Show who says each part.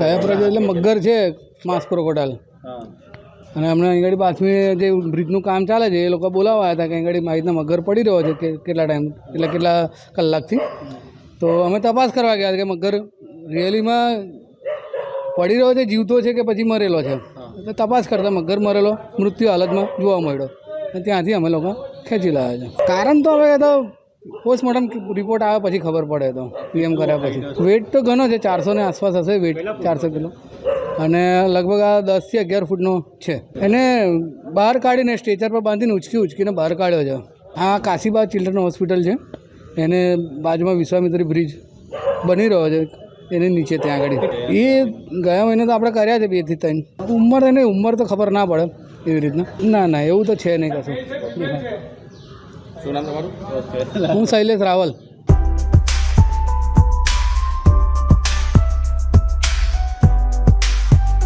Speaker 1: કયા પ્રજા એટલે મગર છે માંસ ક્રોકોડાઇલ અને અમને અહીં આગળ બાતમી જે બ્રિજનું કામ ચાલે છે એ લોકો બોલાવવા હતા કે અહીં આગળ માહિતના મગર પડી રહ્યો છે કે કેટલા ટાઈમ એટલે કેટલા કલાકથી. તો અમે તપાસ કરવા ગયા કે મગર રિયલીમાં પડી રહ્યો છે જીવતો છે કે પછી મરેલો છે? એટલે તપાસ કરતાં મગર મરેલો મૃત્યુ હાલતમાં જોવા મળ્યો. અને ત્યાંથી અમે લોકો ખેંચી લાવ્યા છે. કારણ તો હવે તો પોસ્ટમોર્ટમ રિપોર્ટ આવે પછી ખબર પડે તો. પીએમ કર્યા પછી. વેટ તો ઘણો છે, ચારસો ને આસપાસ હશે વેટ ચારસો કિલો. અને લગભગ આ દસથી અગિયાર ફૂટનો છે. એને બહાર કાઢીને સ્ટેચર પર બાંધીને ઉચકી ઉચકીને બહાર કાઢ્યો છે. આ કાશીબાગ ચિલ્ડ્રન હોસ્પિટલ છે. એને બાજુમાં વિશ્વામિત્રી બ્રિજ બની રહ્યો છે. એની નીચે ત્યાં આગળ. એ ગયા મહિને તો આપણે કર્યા છે બેથી ત્રણ. ઉંમર એને ઉંમર તો ખબર ના પડે એવી રીતના. ના ના, એવું તો છે નહીં કશું.
Speaker 2: શું નામ તમારું
Speaker 1: હું શૈલેષ રાવલ